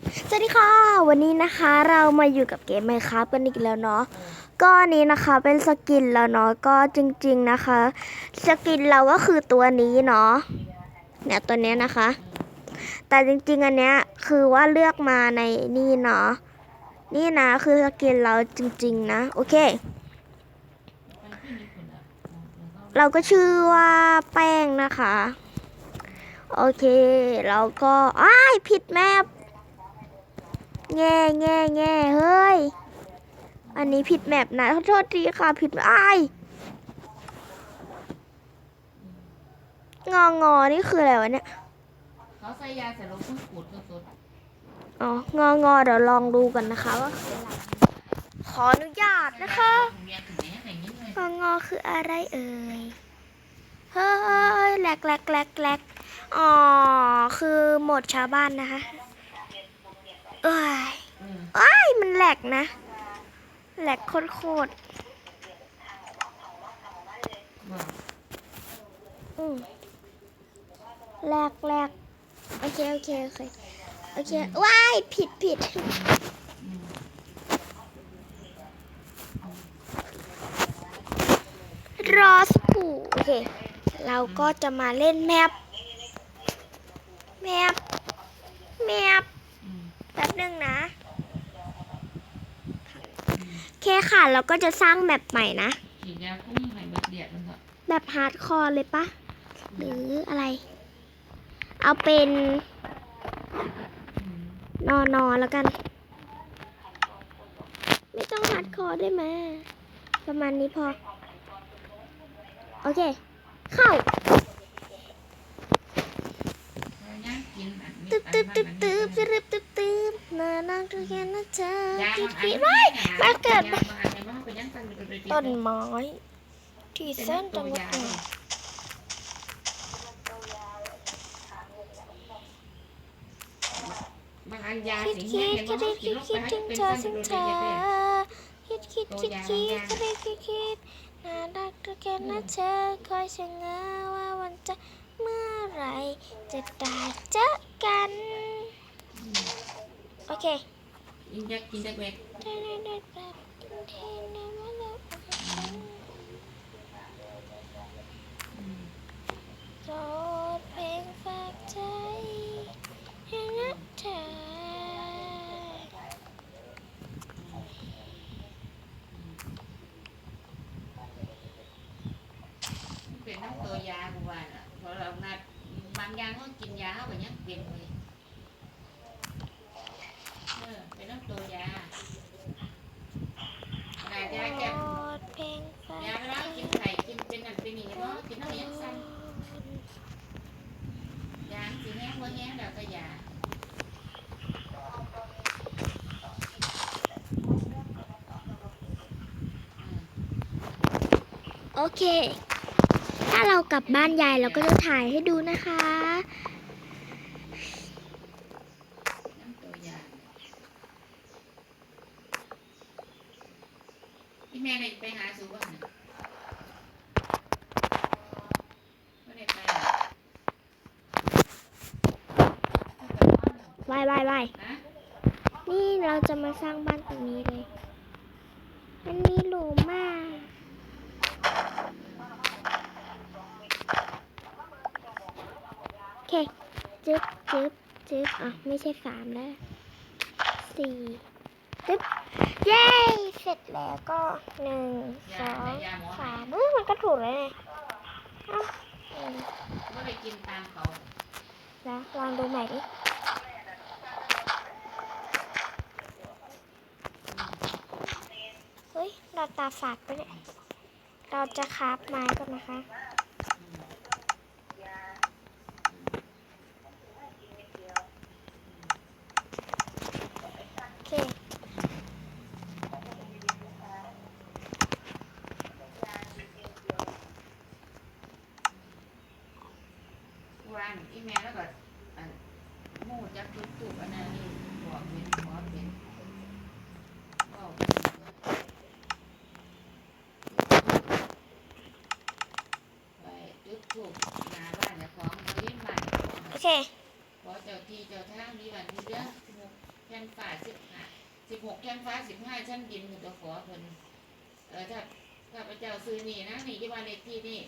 สวัสดีค่ะ วันนี้นะคะเรามาอยู่กับเกมไมครับกันอีกแล้วเนาะก็อันนี้นะคะเป็นสกินแล้วเนาะก็จริง ๆนะคะ สกินเราก็คือตัวนี้เนาะเนี่ยตัวเนี้ยนะคะ แต่จริงๆอันเนี้ยคือว่าเลือกมาในนี่เนาะนี่นะคือสกินเราจริง ๆ นะโอเค เราก็ชื่อว่าแป้งนะคะ โอเค เราก็อ้ายผิดแมป แง่แง่แง่เฮ้ย อันนี้ผิดแมปนะขอโทษทีค่ะผิดอ้ายงองอนี่คืออะไรวะเนี่ย เขาใส่ยาใส่ลงเพิ่งขูดสดอ๋ององอเดี๋ยวลองดูกันนะคะว่าคืออะไรขออนุญาตๆนะคะเรียนถึงไหนอย่างนี้เลยงองอคืออะไรเอ่ย เฮ้ยแหลกแหลกแหลกแหลกอ๋อ คือโหมดชาวบ้านนะคะ เอ้ยอืมเอ้ยมันแหลกนะ แหลกโคตรบอกๆอืมแหลกแหลกโอเค โอเค โอเค โอเค ว้าย ผิดผิดรอสกูโอเค เราก็จะมาเล่นแมปแมปแมป บนึงนะโอเคค่ะเราก็จะสร้างแมปใหม่นะฉีดยาคุ้มให้เบิดเดียดมันเถอะแบบฮาร์ดคอร์เลยปะหรืออะไร เอาเป็นอืมนอนอนแล้วกัน ไม่ต้องฮาร์ดคอร์ได้ไหมประมาณนี้พอ โอเค เข้าเอาย่างกินอันนี้ตึ๊บตึ๊บตึ๊บตึ๊บอันตึ๊นี้บตึ๊บ ตึ๊บนานั่งดูกันนะจ๊ะยาคิบาดงอันคิดนี้ไว้มาเกิดยาบางอันเนี่ยมันเป็นย่างตันเป็นตัวต้นไม้ที่เส้นจังหวัดบางอันยาคิดสีคิเงี้ยดเห็นคิว่าดเขากิคินดลงคิไปดให้ถึงเป็นเธตัอนเป็นถึงตัวเธอคิดคิดคิดคิดคิดคิดคิดน่ารักทุกแค่นะเธอคอยชะเง้อว่าวันจะเมื่อไหรจะได้เจอกัน โอเคกินยากินยาเวกได้ได้ได้แบบเทนมาแล้วโปรดเพลงฝากใจให้นะเธอเป็นน้ำตัวยากูว่าน่ะเพราะเรานัดบางอย่างก็กินยาแบบนี้เป็นเลยเออเป็นน้ำตัวยาขนาดยาแก้ โปรดเพลงฝาก ยาเวลากินไข่กินเป็นอันเป็นนี่เนาะกินน้ำยังสั้นยาสีแห้งหัวแห้งแล้วก็ยา โอ เค ถ้าเรากลับบ้านยายเราก็จะถ่ายให้ดูนะคะน้ำตัวยาที่แม่ได้ไปหาสูบ้างเนี่ยไม่ได้ไปหรอกบายบายบายฮะนี่เราจะมาสร้างบ้านตรงนี้เลยมันมีหลูมาก โอเค จึ๊บจึ๊บจึ๊บอะไม่ใช่สามแล้วสี่จึ๊บเย้เสร็จแล้วก็หนึ่งสองสามเออมันก็ถูกเลยเนี่ยเอ้าอืมไม่ได้กินตามเขาแล้วลองดูใหม่ดิเฮ้ยเราตาฝาดไปเนี่ยเราจะคราฟไม้ก่อนนะคะ โอเค วันอีแม่แล้วก็อันหมูจักทุกทุกอันนั้นนี่บอกเป็นขอเป็นบอกไปจุดถู กนาบ้านเนี่ยของบริเวณบ้านเนี่ยของโอเค ขอเจ้าที่เจ้าทางมีวันมีเด้อสิบหกชั้นฟ้าสิบห้าชั้นดินมันจะขอเพิ่นเออถ้าถ้าพระเจ้าซื้อนี่นะนี่ยี่วันเลขที่นี่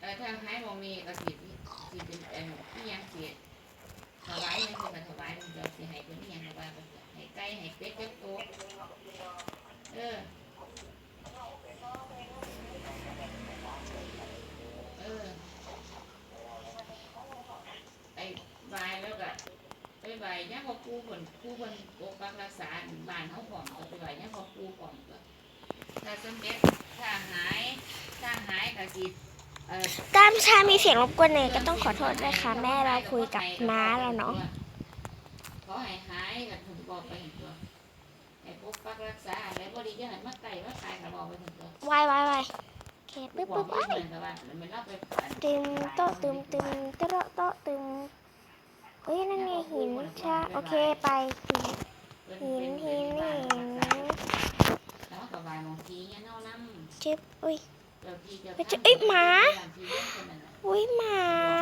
เออถ้าหายมองนี่ก็สิสิเป็นเอ่อนี่ยังเสียถวายนี่คือมันถวายมันจะสิให้เพิ่นนี่ยังถวายเพิ่นจะให้ไก่ให้เป็ดเป็ดโตเอออไอ้บายแล้วก็ ไปไหว เนี่ยพอปูผลปูผลปกปักรักษาบ้านเขาผอมก็ไปไหวเนี่ยพอปูผอมก็ถ้าสำเร็จถ้าหายถ้าหายก็สิเอ่อตามชามีเสียงรบกวนเลยก็ต้องขอโทษด้วยค่ะ แม่เราคุยกับน้าแล้วเนาะขอให้หายกับถึงบอกไปถึงตัวให้ปกปักรักษาอะไรบ่ดีจะหันมาไต่มาตายก็บอกไปถึงตัววายวายวายโอเคปึ๊บบอกปึ๊บไปว้ายเหมือนกับว่ามันเล่าไปฝันตึมโต๊ะตึมตึมโต๊ะโต๊ะตึม เฮ้ยนั่นไงหินใช่โอเคไปหินหินหินนี่จิ๊บอุ้ยไปเจอเอ้ยหมาอุ้ยหมา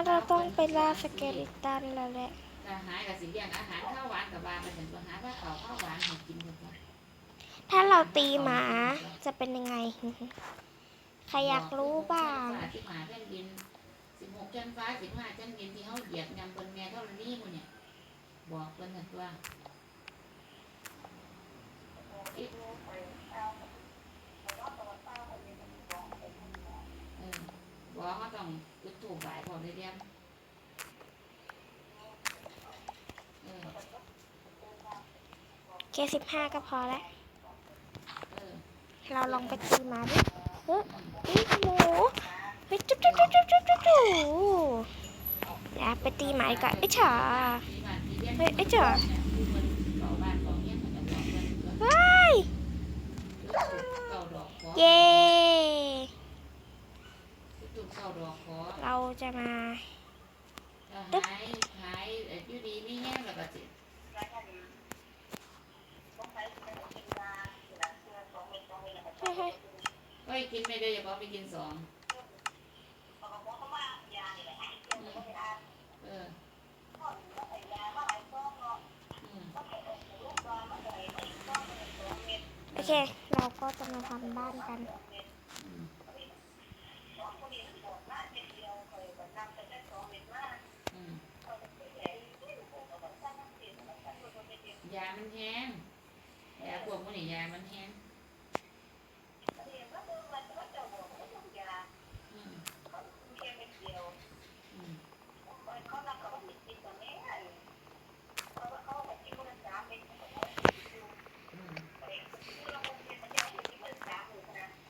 เราต้องไปลาสเกลิตันแล้วแหละถ้าเราตีหมาจะเป็นยังไง ใครอยากรู้บ้าง สิบห้าแผ่นดินสิบหกชั้นฟ้าสิบห้าชั้นดินที่เขาเหยียบยำบนแม่เท่านี้มันเนี่ย บอกเพิ่นน่ะว่าอิ๊ะเออบอกเขาต้องจุดถูกบ่ายพอได้เรียมเออเคสิบห้าก็พอแล้วเออเราลองไปตีหมาดิเฮ้ยอุ๊ยหมู เฮ้ยจุ๊บจุ๊บจุ๊บจุ๊บจุ๊บจุ๊บจุ๊บนะไปตีหมาดีกว่อนไอ้ยฉาเฮ้ยไอ้เจ๋อว้ายเย้เราจะมาหายหายอยู่ดีไม่แห้งแล้วก็สิเฮ้ยเฮ้ยเฮ้ยกินไม่ได้อย่าบอกไปกินสอง เออโอเค เราก็จะมาทำบ้านกัน ยามันแห้งยาพวกมันนี่ยามันแห้งอืมอืม อืม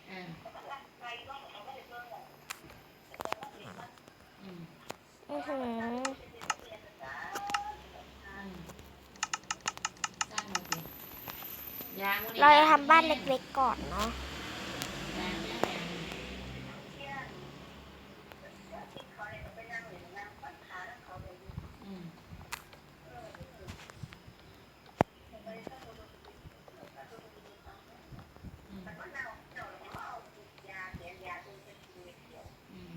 เอออืม อือหือ อืมสร้างมาสิยางมันนี่ เราจะทำบ้านเล็กๆก่อนเนาะยาห้งอืมอืมอืม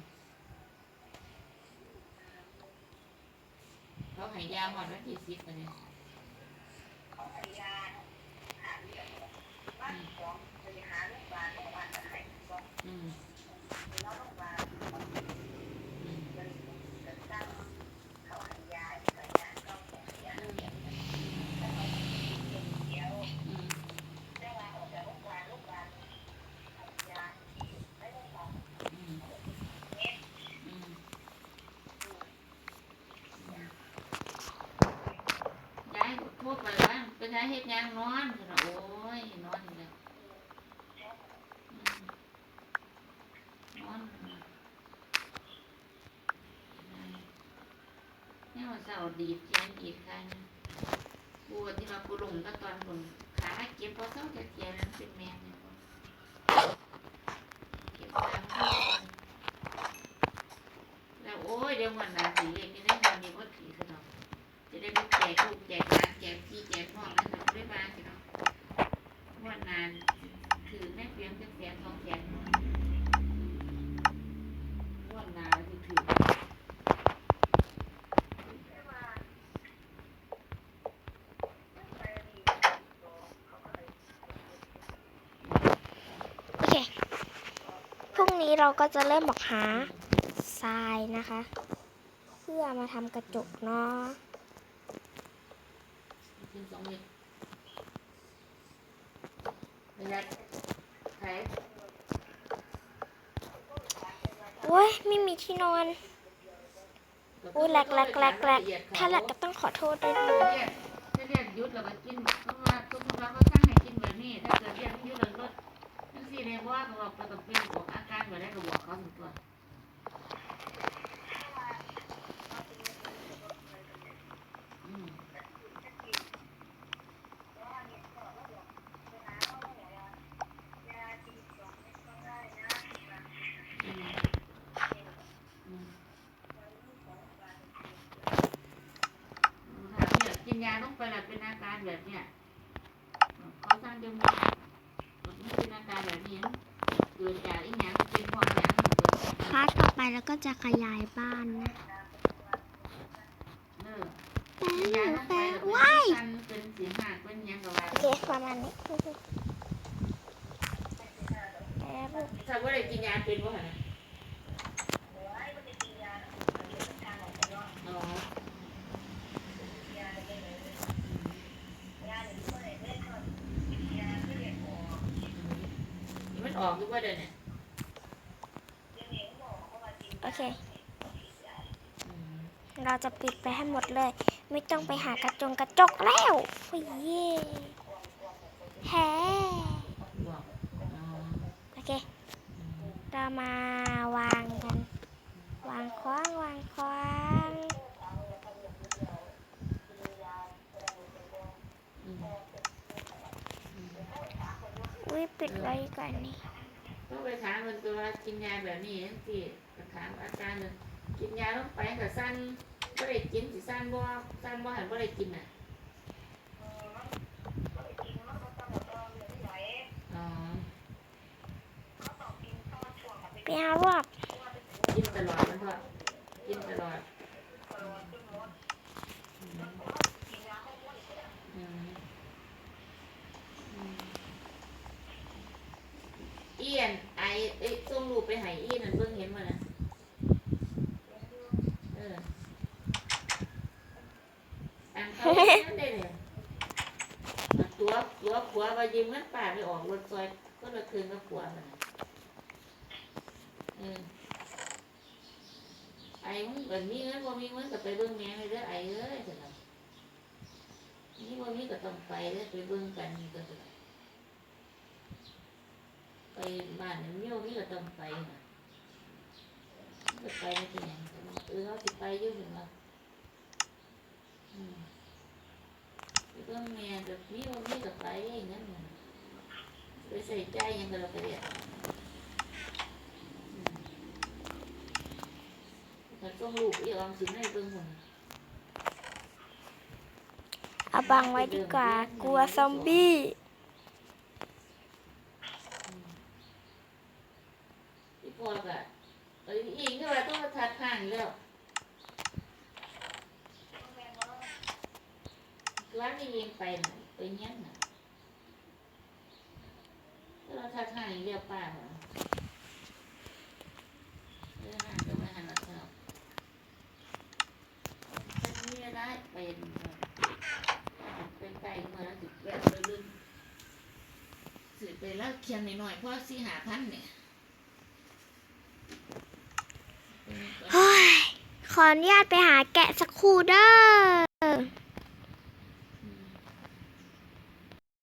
เขาให้ยาหมดวันที่สิบเลยอืมอืม อืมอืมอืมยายพูดไปว่า เฮ็ดยังนอนเถอะนะโอ้ยนอนนี่แหละอืมนอนเนี่ยวันเสาร์ดีดแขนดีดขานะปวดที่เราปูหลงก็ตอนบนขาเจ็บเพราะเศร้าจะแขนมันเป็นแมงเนี่ยเก็บตามแล้วโอ้ยเดี๋ยววันหนาสีเล็กนี่ได้วันนี้วัดผีกันเนาะจะได้ไปแจกลูกแจกหลานแจกพี่แจกน้องนั่นเนาะได้บ้านกันเนาะวันนานถือแม่เพียงเป็นแสนทองแสนวันนานคือถือ ง นี้เราก็จะเริ่มบอกหาทรายนะคะ เพื่อมาทำกระจกเนาะเม็ดเวลาขายโอ้ยไม่มีที่นอนโอ้ยแหลกแหลกแหลกแหลกถ้าแหลกก็ต้องขอโทษด้วยนะเรียกถ้าเรียกหยุดเราก็ สี่เลยเพราะว่าเขาบอกเราต้องเป็นบอกอาการแบบนี้ก็บอกเขาถึงตัวอืมอืมอืมถามเนี่ยกินยาต้องไปแล้วเป็นอาการแบบเนี้ยเขาสร้างจมูกมันเป็นอา การแบบนี้เกิดจากอีหยังเป็นความหยังพาร์ทต่อไปแล้วก็จะขยายบ้านนะเออแปะกินหยานูต้องไปแปล้วเป็นว้ายเป็นเสียงหักเป็นยังกับว่าโอเคประมาณนี้แปะลูกถ้าว่าได้กินยาเป็นว่าไงอ๋อ ออกอยู่ว่าเดี๋ยวนี้โอเค อืมเราจะปิดไปให้หมดเลย ไม่ต้องไปหากระจงกระจกแล้วโอ้ยเย่แฮบอกอ๋อโอเค อืมเรามาวางกัน วางคว้างวางคว้างอืม อุ้ยปิดไว้ก่อนนี่ ต้องไปถามมันตัวว่ากินยาแบบนี้สิก็ถามอาการมันกินยาลงไปกับสั้นบ่ได้กินสิสั้นบ่สั้นบ่หันบ่ได้กินอะอ๋อไปหารอบกินตลอดมันก็กินตลอดอืมอืมอืมเอียนไอเอ้ยส่งรูปไปให้อีนั่นเบิ่งเห็นบ่น่ะเอออันเขานั่นได้เนี่ยอันตัวตัวผัวว่ายืมเงินป้าไป ออกรถซอยก็ละคืนกับผัวมันน่ะเอไอ้มึงเกิดมีเงินบ่มีเงินก็ไปเบิ่งแม่เลยเด้อไอ้เอ้ยจังซั่นนี่บ่มีก็ต้องไปเด้อไปเบิ่งกันก็ซั่นไปบ้านนี่บ่มีก็ต้องไปนะก็ไปไม่ที่หยังเออเขาสิดไปอยู่เห็นบ่อืมไปเบิ่งแม่ก็มีบ่มีก็ไปอย่างนั้นน่ะ ไปใส่ใจยังก็แล้วไปเรียกอืมถ้าต้องลูกอย่าลองสินให้เบิ่งหุ่นเอาบังไว้ดีกว่า กลัวซอมบี้ พี่พอก็เอ้ยอีกก็ว่าต้องมาทัดข้างอยู่แล้วร้านนี้ยิงไปน่ะไปเงี้ยน่ะก็เราทัดข้างอ ยู่แล้วป้าเหรอเออหาก็ไม่หันหลังเท่าฉันมีอะไรไปเป็นไก่เมื่อแล้วถึงแวะไปลืมสืบไปแล้วเคียนหน่อยๆเพราะสี่หาพันเนี่ยเฮ้ยขออนุญาตไปหาแกะสักครู่เด้อ